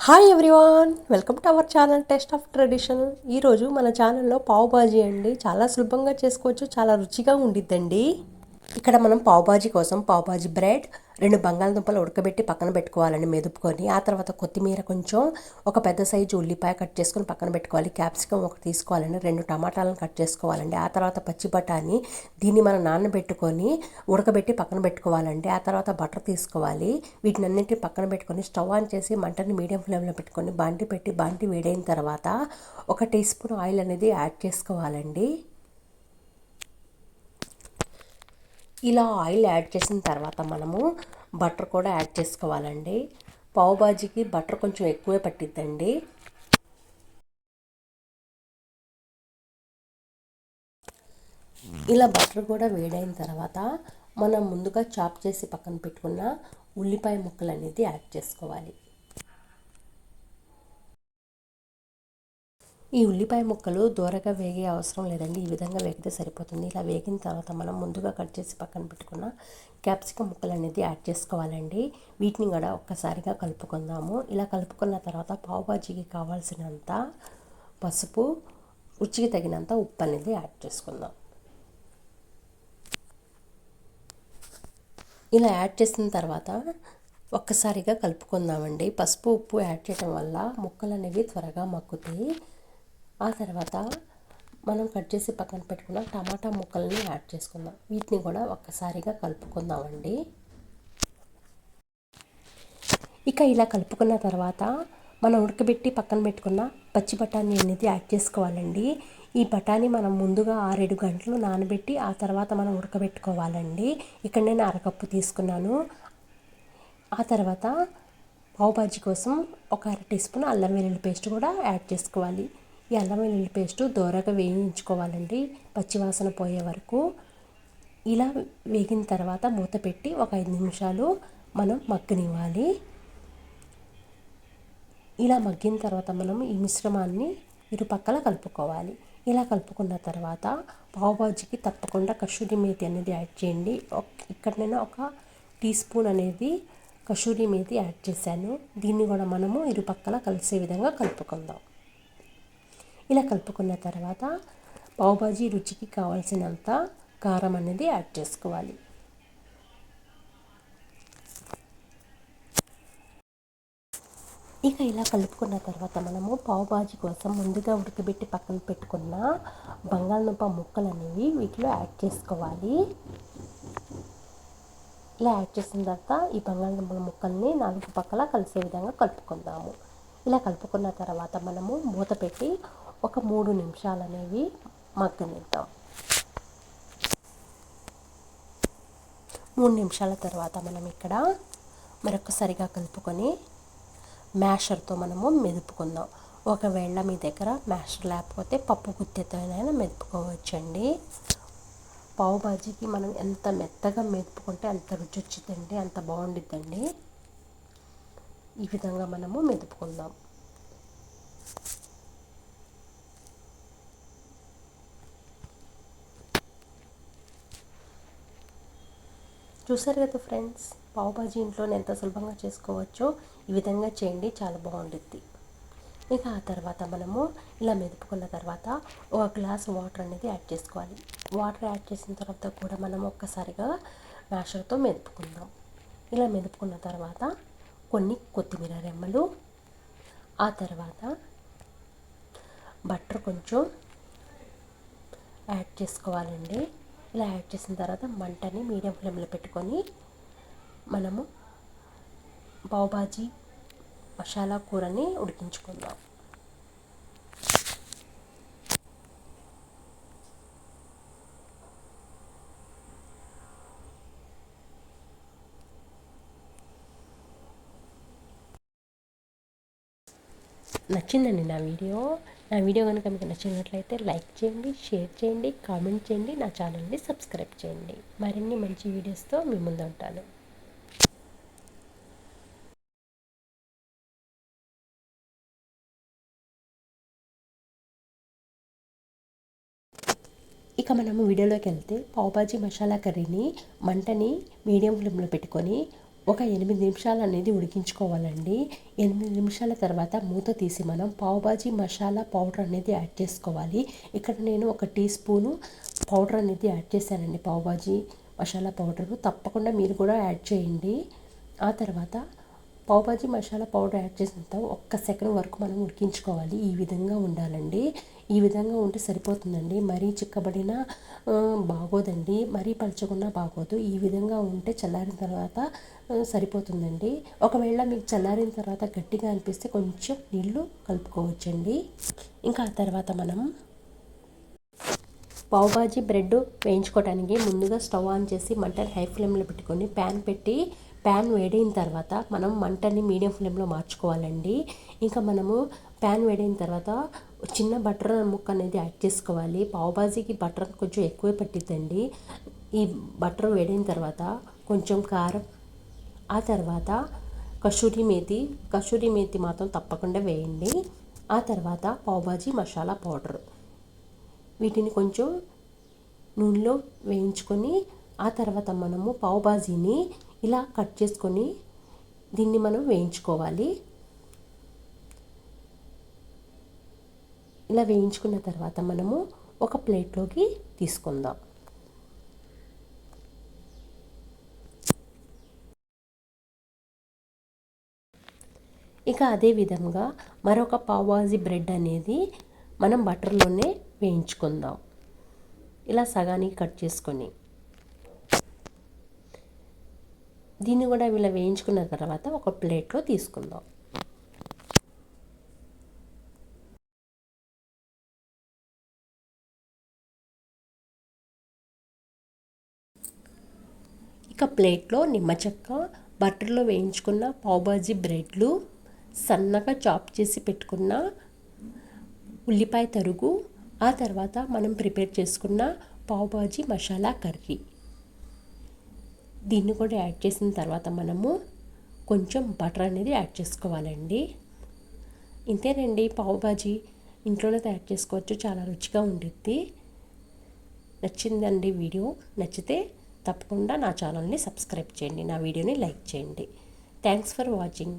Hi everyone welcome to our channel taste of tradition ఈరోజు మన ఛానల్లో పావుబాజీ అండి. చాలా సులభంగా చేసుకోవచ్చు చాలా రుచిగా ఉండిద్దండి. ఇక్కడ మనం పావుబాజీ కోసం పావుబాజీ బ్రెడ్ రెండు బంగాళదుంపలు ఉడకబెట్టి పక్కన పెట్టుకోవాలండి మెదుపుకొని. ఆ తర్వాత కొత్తిమీర కొంచెం ఒక పెద్ద సైజు ఉల్లిపాయ కట్ చేసుకొని పక్కన పెట్టుకోవాలి. క్యాప్సికం ఒకటి తీసుకోవాలండి రెండు టమాటాలను కట్ చేసుకోవాలండి. ఆ తర్వాత పచ్చి బఠానీ దీన్ని మనం నానబెట్టుకొని ఉడకబెట్టి పక్కన పెట్టుకోవాలండి. ఆ తర్వాత బటర్ తీసుకోవాలి. వీటిని అన్నింటినీ పక్కన పెట్టుకొని స్టవ్ ఆన్ చేసి మంటని మీడియం ఫ్లేమ్లో పెట్టుకొని బాంటి పెట్టి బాంటి వేడైన తర్వాత ఒక టీ స్పూన్ ఆయిల్ అనేది యాడ్ చేసుకోవాలండి. ఇలా ఆయిల్ యాడ్ చేసిన తర్వాత మనము బటర్ కూడా యాడ్ చేసుకోవాలండి. పావు బాజీకి బటర్ కొంచెం ఎక్కువే పట్టిద్దండి. ఇలా బటర్ కూడా వేడైన తర్వాత మనం ముందుగా చాప్ చేసి పక్కన పెట్టుకున్న ఉల్లిపాయ ముక్కలు అనేది యాడ్ చేసుకోవాలి. ఈ ఉల్లిపాయ ముక్కలు దూరగా వేగే అవసరం లేదండి. ఈ విధంగా వేగితే సరిపోతుంది. ఇలా వేగిన తర్వాత మనం ముందుగా కట్ చేసి పక్కన పెట్టుకున్న క్యాప్సికమ్ ముక్కలు అనేది యాడ్ చేసుకోవాలండి. వీటిని కూడా ఒక్కసారిగా కలుపుకుందాము. ఇలా కలుపుకున్న తర్వాత పావుబాజీకి కావాల్సినంత పసుపు రుచికి తగినంత ఉప్పు అనేది యాడ్ చేసుకుందాం. ఇలా యాడ్ చేసిన తర్వాత ఒక్కసారిగా కలుపుకుందామండి. పసుపు ఉప్పు యాడ్ చేయడం వల్ల ముక్కలు అనేవి త్వరగా మగ్గుతాయి. ఆ తర్వాత మనం కట్ చేసి పక్కన పెట్టుకున్న టమాటా ముక్కల్ని యాడ్ చేసుకుందాం. వీటిని కూడా ఒక్కసారిగా కలుపుకుందామండి. ఇక ఇలా కలుపుకున్న తర్వాత మనం ఉడకబెట్టి పక్కన పెట్టుకున్న పచ్చి బఠానీ అనేది యాడ్ చేసుకోవాలండి. ఈ బఠానీ మనం ముందుగా ఆరేడు గంటలు నానబెట్టి ఆ తర్వాత మనం ఉడకబెట్టుకోవాలండి. ఇక్కడ నేను అరకప్పు తీసుకున్నాను. ఆ తర్వాత పావుబాజీ కోసం ఒక అర టీ స్పూన్ అల్లం వెల్లుల్లి పేస్ట్ కూడా యాడ్ చేసుకోవాలి. అల్లం వెల్లుల్లి పేస్ట్ దోరగా వేయించుకోవాలండి. పచ్చివాసన పోయే వరకు. ఇలా వేగిన తర్వాత మూత పెట్టి ఒక ఐదు నిమిషాలు మనం మగ్గనివ్వాలి. ఇలా మగ్గిన తర్వాత మనం ఈ మిశ్రమాన్ని ఇరుపక్కల కలుపుకోవాలి. ఇలా కలుపుకున్న తర్వాత పావుబాజీకి తప్పకుండా కషూరి మేతి అనేది యాడ్ చేయండి. ఇక్కడ నేను ఒక టీ స్పూన్ అనేది కషూరి మేతి యాడ్ చేశాను. దీన్ని కూడా మనము ఇరుపక్కల కలిసే విధంగా కలుపుకుందాం. ఇలా కలుపుకున్న తర్వాత పావుబాజీ రుచికి కావాల్సినంత కారం అనేది యాడ్ చేసుకోవాలి. ఇక ఇలా కలుపుకున్న తర్వాత మనము పావుబాజీ కోసం ముందుగా ఉడకబెట్టి పక్కన పెట్టుకున్న బంగాళదుంప ముక్కలు అనేవి వీటిలో యాడ్ చేసుకోవాలి. ఇలా యాడ్ చేసిన తర్వాత ఈ బంగాళదుంపల ముక్కల్ని నాలుగు పక్కల కలిసే విధంగా కలుపుకుందాము. ఇలా కలుపుకున్న తర్వాత మనము మూత పెట్టి ఒక మూడు నిమిషాలు అనేవి మగ్గనిద్దాం. మూడు నిమిషాల తర్వాత మనం ఇక్కడ మరొకసారిగా కలుపుకొని మ్యాషర్తో మనము మెదుపుకుందాం. ఒకవేళ మీ దగ్గర మ్యాషర్ లేకపోతే పప్పు గుత్తెతోనైనా మెదుపుకోవచ్చండి. పావు బాజీకి మనం ఎంత మెత్తగా మెదుపుకుంటే అంత రుచి వచ్చిందండి అంత బాగుండిద్దండి. ఈ విధంగా మనము మెదుపుకుందాం. చూసారు కదా ఫ్రెండ్స్ పావుబాజీ ఇంట్లోనే ఎంత సులభంగా చేసుకోవచ్చో ఈ విధంగా చేయండి చాలా బాగుంటుంది ఇక ఆ తర్వాత మనము ఇలా మెదుపుకున్న తర్వాత ఒక గ్లాస్ వాటర్ అనేది యాడ్ చేసుకోవాలి. వాటర్ యాడ్ చేసిన తర్వాత కూడా మనం ఒక్కసారిగా మ్యాషర్తో మెదుపుకుందాం. ఇలా మెదుపుకున్న తర్వాత కొన్ని కొత్తిమీర రెమ్మలు ఆ తర్వాత బటర్ కొంచెం యాడ్ చేసుకోవాలండి. ఇలా యాడ్ చేసిన తర్వాత మంటని మీడియం ఫ్లేమ్లో పెట్టుకొని మనము పావుబాజీ మసాలా కూరని ఉడికించుకుందాం. నచ్చిందండి నా వీడియో. నా వీడియో కనుక మీకు నచ్చినట్లయితే లైక్ చేయండి షేర్ చేయండి కామెంట్ చేయండి నా ఛానల్ని సబ్స్క్రైబ్ చేయండి. మరిన్ని మంచి వీడియోస్తో మీ ముందు ఉంటాను. ఇక మనము వీడియోలోకి వెళ్తే పావుబాజీ మసాలా కర్రీని మంటని మీడియం ఫ్లేమ్లో పెట్టుకొని ఒక ఎనిమిది నిమిషాలు అనేది ఉడికించుకోవాలండి. ఎనిమిది నిమిషాల తర్వాత మూత తీసి మనం పావుబాజీ మసాలా పౌడర్ అనేది యాడ్ చేసుకోవాలి. ఇక్కడ నేను ఒక టీ స్పూను పౌడర్ అనేది యాడ్ చేశానండి. పావుబాజీ మసాలా పౌడరు తప్పకుండా మీరు కూడా యాడ్ చేయండి. ఆ తర్వాత పావుబాజీ మసాలా పౌడర్ యాడ్ చేసిన ఒక్క సెకండ్ వరకు మనం ఉడికించుకోవాలి. ఈ విధంగా ఉండాలండి. ఈ విధంగా ఉంటే సరిపోతుందండి. మరీ చిక్కబడిన బాగోదండి. మరీ పలచకుండా బాగోదు. ఈ విధంగా ఉంటే చల్లారిన తర్వాత సరిపోతుందండి. ఒకవేళ మీకు చల్లారిన తర్వాత గట్టిగా అనిపిస్తే కొంచెం నీళ్ళు కలుపుకోవచ్చండి. ఇంకా ఆ తర్వాత మనం పావుబాజీ బ్రెడ్ వేయించుకోవడానికి ముందుగా స్టవ్ ఆన్ చేసి మటన్ హై ఫ్లేమ్లో పెట్టుకొని ప్యాన్ పెట్టి ప్యాన్ వేడైన తర్వాత మనం మంటని మీడియం ఫ్లేమ్లో మార్చుకోవాలండి. ఇంకా మనము ప్యాన్ వేడైన తర్వాత చిన్న బటర్ ముక్క అనేది యాడ్ చేసుకోవాలి. పావుబాజీకి బటర్ కొంచెం ఎక్కువే పట్టిద్దండి. ఈ బటర్ వేడైన తర్వాత కొంచెం కారం ఆ తర్వాత కసూరి మేతి కసూరి మేతి మాత్రం తప్పకుండా వేయండి. ఆ తర్వాత పావుబాజీ మసాలా పౌడర్. వీటిని కొంచెం నూనెలో వేయించుకొని ఆ తర్వాత మనము పావుబాజీని ఇలా కట్ చేసుకొని దీన్ని మనం వేయించుకోవాలి. ఇలా వేయించుకున్న తర్వాత మనము ఒక ప్లేట్లోకి తీసుకుందాం. ఇక అదే విధంగా మరొక పావాజీ బ్రెడ్ అనేది మనం బటర్లోనే వేయించుకుందాం. ఇలా సగానికి కట్ చేసుకొని. దీన్ని కూడా ఇలా వేయించుకున్న తర్వాత ఒక ప్లేట్లో తీసుకుందాం. ఇక ప్లేట్లో నిమ్మ చెక్క బటర్లో వేయించుకున్న పావుబాజీ బ్రెడ్లు సన్నగా చాప్ చేసి పెట్టుకున్న ఉల్లిపాయ తరుగు ఆ తర్వాత మనం ప్రిపేర్ చేసుకున్న పావుబాజీ మసాలా కర్రీ. దీన్ని కూడా యాడ్ చేసిన తర్వాత మనము కొంచెం బటర్ అనేది యాడ్ చేసుకోవాలండి. ఇంతేనండి పావుబాజీ ఇంట్లోనే తయారు చేసుకోవచ్చు చాలా రుచిగా ఉండిద్ది. నచ్చిందండి వీడియో నచ్చితే తప్పకుండా నా ఛానల్ని సబ్స్క్రైబ్ చేయండి నా వీడియోని లైక్ చేయండి. Thanks for watching.